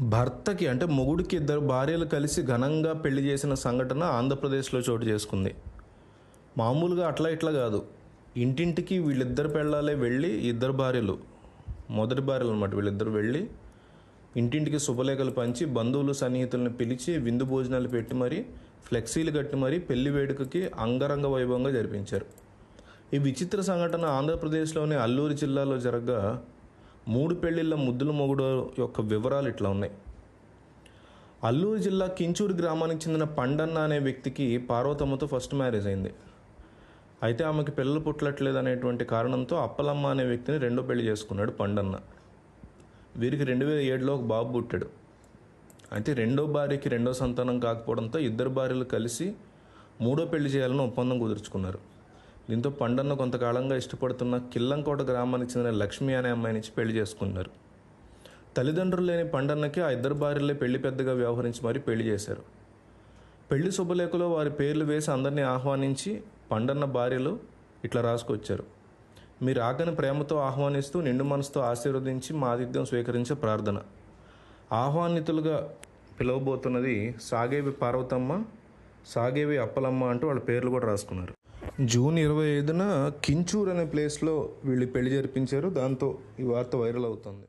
భర్తకి అంటే మొగుడికి ఇద్దరు భార్యలు కలిసి ఘనంగా పెళ్ళి చేసిన సంఘటన ఆంధ్రప్రదేశ్లో చోటు చేసుకుంది. మామూలుగా అట్లా ఇట్లా కాదు. ఇంటింటికి వీళ్ళిద్దరు పెళ్ళాలే వెళ్ళి ఇద్దరు భార్యలు మొదటి భార్యలు అనమాట వీళ్ళిద్దరు వెళ్ళి ఇంటింటికి శుభలేఖలు పంచి బంధువులు సన్నిహితులను పిలిచి విందు భోజనాలు పెట్టి మరీ ఫ్లెక్సీలు కట్టి మరీ పెళ్ళి వేడుకకి అంగరంగ వైభవంగా జరిపించారు. ఈ విచిత్ర సంఘటన ఆంధ్రప్రదేశ్లోని అల్లూరు జిల్లాలో జరగగా మూడు పెళ్ళిళ్ళ ముద్దుల మొగుడు యొక్క వివరాలు ఇట్లా ఉన్నాయి. అల్లూరు జిల్లా కించూరు గ్రామానికి చెందిన పండన్న అనే వ్యక్తికి పార్వతమ్మతో ఫస్ట్ మ్యారేజ్ అయింది. అయితే ఆమెకి పిల్లలు పుట్టట్లేదు అనేటువంటి కారణంతో అప్పలమ్మ అనే వ్యక్తిని రెండో పెళ్ళి చేసుకున్నాడు పండన్న. వీరికి రెండు వేల ఏడులో ఒక బాబు పుట్టాడు. అయితే రెండో భార్యకి రెండో సంతానం కాకపోవడంతో ఇద్దరు భార్యలు కలిసి మూడో పెళ్ళి చేయాలని ఒప్పందం కుదుర్చుకున్నారు. దీంతో పండన్న కొంతకాలంగా ఇష్టపడుతున్న కిల్లంకోట గ్రామానికి చెందిన లక్ష్మి అనే అమ్మాయినిచ్చి పెళ్ళి చేసుకున్నారు. తల్లిదండ్రులు లేని పండన్నకి ఆ ఇద్దరు భార్యలే పెళ్ళి పెద్దగా వ్యవహరించి మరీ పెళ్ళి చేశారు. పెళ్ళి శుభలేఖలో వారి పేర్లు వేసి అందరినీ ఆహ్వానించి పండన్న భార్యలు ఇట్లా రాసుకొచ్చారు. మీరు ఆకని ప్రేమతో ఆహ్వానిస్తూ నిండు మనసుతో ఆశీర్వదించి మా ఆతిథ్యం స్వీకరించే ప్రార్థన. ఆహ్వానితులుగా పిలవబోతున్నది సాగేవి పార్వతమ్మ సాగేవి అప్పలమ్మ అంటూ వాళ్ళ పేర్లు కూడా రాసుకున్నారు. జూన్ ఇరవై ఐదున కించూర్ అనే ప్లేస్లో వీళ్ళు పెళ్ళి జరిపించారు. దాంతో ఈ వార్త వైరల్ అవుతుంది.